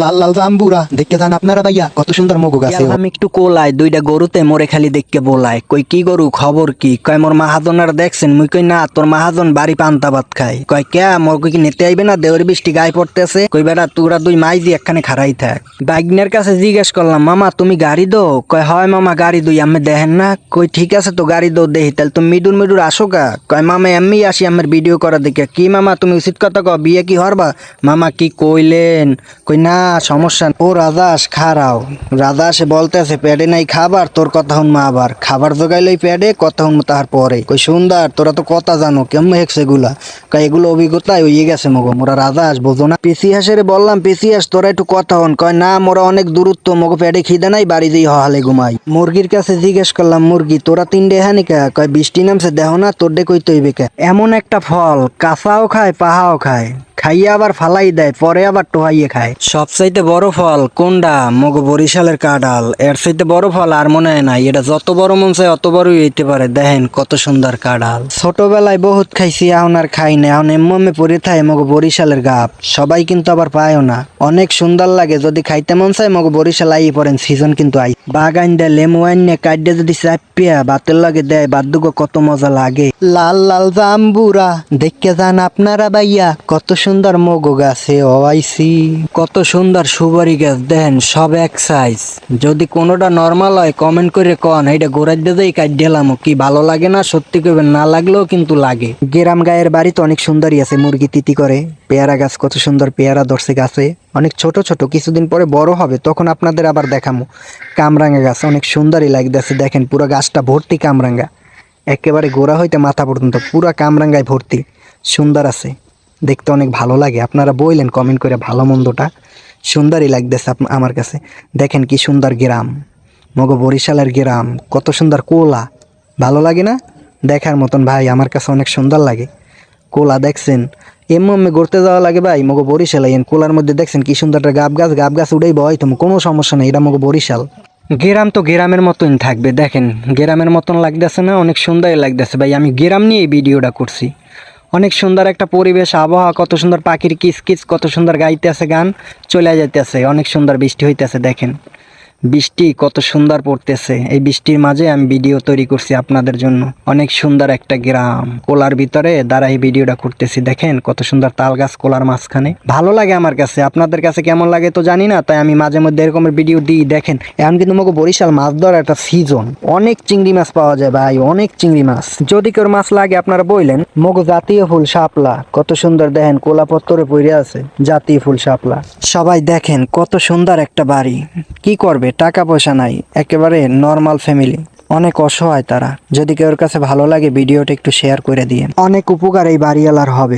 লাল লাল জাম্বুরা দেখতে যান আপনারা ভাইয়া কত সুন্দর মগু গাছে। আমি একটু কোলাই দুইটা গরুতে মোরে খালি দেখকে বলাই কই কি গরু খবর কি? কয় মোর মাহাজনার দেখছেন মুই কই না তোর মাহাজন বাড়ি পান্তা ভাত খাই কয় কে মোর কই কি নিতে আইবে না দেওয়ার বৃষ্টি গায়ে পড়তেছে? কই বেটা তোরা দুই মাইজি একখানে খারাই থাক। বাইকনের কাছে জিজ্ঞেস করলাম মামা তুমি গাড়ি দো কয় হয় মামা গাড়ি দুই আমি দেখেন না। কই ঠিক আছে তো গাড়ি দো দেহি তাহলে তুমি মিডুর মিডুর আসো কা কয় মামা এমনি আসি আমার ভিডিও করা দেখে কি মামা তুমি উচিত কথা কও বিয়ে কি হরবা? মামা কি কইলেন? কই না সমস্যা। ও রাজাস খারাও। রাজাসে বলতেছে প্যাডে নাই খাবার, তোর কথা শুন মা আবার। খাবার জোগাইলই প্যাডে কথা শুন তাহার পরে। কই, সুন্দর, তোরা তো কথা জানো, কেমন হেকছে এগুলা? কয় এগুলো অভিজ্ঞতায় হয়ে গেছে মগো, মোরা রাজাস বোঝো না। পিসি হাসের বললাম পিসি হাস তোরা একটু কথা হন। কয় না, মোরা অনেক দূরত্ব, মগো প্যাডে খিদে নাই, বাড়ি যেই হহালে ঘুমাই। মুরগির কাছে জিজ্ঞেস করলাম, মুরগি, তোরা তিন ডেহানি কা? কয় বৃষ্টি নামছে, দেহ না তোর ডে কই তৈবে কে? এমন একটা ফল, কাঁচাও খায়, পাহাও খায়। খাইয়ে আবার ফালাই দেয় পরে আবার টোহাইয়ে খায়। সবচাইতে বড় ফল কোনডা? মগ বরিশালের কাডাল এর চাইতে বড় ফল আর মনে হয় নাই। এটা যত বড় মন চায় অত বড়ই হইতে পারে। দেখেন কত সুন্দর কাডাল ছোটবেলায় বহুত খাইছি এখন আর খাই না এখন এমমে পরে থাকে মগ বরিশালের গাপ। সবাই কিন্তু আবার পায়ও না। অনেক সুন্দর লাগে। যদি খাইতে মন চায় মগ বরিশাল আই পড়েন সিজন কিন্তু আই। বাগান দেয় লেমু আইনে কাইডে যদি চাপিয়া বাতের লাগে দেয় বাদ্যুক কত মজা লাগে। লাল লাল জাম্বুরা দেখতে যান আপনারা ভাইয়া কত সুন্দর মগো গাছে ওয়াইসি কত সুন্দর সুপারি গাছ দেন সব এক সাইজ যদি কোনোটা নর্মাল হয় কমেন্ট করে কন, এইটা গোড়ার দিয়েই কাট দিলাম, কি ভালো লাগে না? সত্যি করবেন না লাগলেও কিন্তু লাগে। গ্রাম গায়ের বাড়ি তো অনেক সুন্দরই আছে, মুরগি তিতি করে, পেয়ারা গাছ কত সুন্দর পেয়ারা ধরছে গাছে। অনেক ছোট ছোট, কিছুদিন পরে বড় হবে, তখন আপনাদের আবার দেখামো। কামরাঙ্গা গাছ অনেক সুন্দরই লাগতেছে, দেখেন পুরো গাছটা ভর্তি কামরাঙ্গা। একেবারে গোড়া হইতে মাথা পর্যন্ত পুরা কামরাঙ্গায় ভর্তি, সুন্দর আছে। দেখতে অনেক ভালো লাগে। আপনারা বললেন কমেন্ট করে ভালো মন্দটা। সুন্দরই লাগতেছে আমার কাছে। দেখেন কি সুন্দর গ্রাম। মগ বরিশালের গ্রাম। কত সুন্দর কোলা। ভালো লাগে না? দেখার মতন ভাই, আমার কাছে অনেক সুন্দর লাগে। কোলা দেখছেন? এমনি ঘুরতে যাওয়া লাগে ভাই, মগো বরিশাল। আইন কোলার মধ্যে দেখছেন কি সুন্দর একটা গাব গাছ। গাব গাছ উড়েই বয়, তুমি কোনো সমস্যা নেই, এটা মগো বরিশাল। গ্রাম তো গ্রামের মতন থাকবে, দেখেন। গ্রামের মতন লাগতেছে না, অনেক সুন্দরই লাগতেছে ভাই। আমি গ্রাম নিয়ে এই ভিডিওটা করছি। অনেক সুন্দর একটা পরিবেশ, আবহাওয়া, কত সুন্দর পাখির কিচকিচ, কত সুন্দর গাইতে আছে গান, চলে যাইতেছে, অনেক সুন্দর বৃষ্টি হইতেছে, দেখেন। বৃষ্টি কত সুন্দর পড়তেছে। এই বৃষ্টির মাঝে আমি ভিডিও তৈরি করছি আপনাদের জন্য। অনেক সুন্দর একটা গ্রাম। কোলার ভিতরে দাঁড়া দাঁড়াই ভিডিওটা করতেছি। দেখেন কত সুন্দর তাল গাছ কোলার মাঝখানে। ভালো লাগে আমার কাছে। আপনাদের কাছে কেমন লাগে তো জানি না, তাই আমি মাঝে মধ্যে এরকমের ভিডিও দিই। দেখেন, এখন কিন্তু মগো বরিশাল মাছ ধরার একটা সিজন অনেক চিংড়ি মাছ পাওয়া যায় ভাই, অনেক চিংড়ি মাছ। যদি কেউ মাছ লাগে আপনারা বললেন মগো জাতীয় ফুল শাপলা। কত সুন্দর দেখেন, কোলা পত্তরে পড়ে আছে জাতীয় ফুল শাপলা। সবাই দেখেন কত সুন্দর একটা বাড়ি। কি করবে টাকা পয়সা নাই, একেবারে নর্মাল ফ্যামিলি অনেক অসহায় তারা। যদি কেউর কাছে ভালো লাগে, ভিডিওটা একটু শেয়ার করে দিয়ে অনেক উপকার এই বাড়িওয়ালার হবে।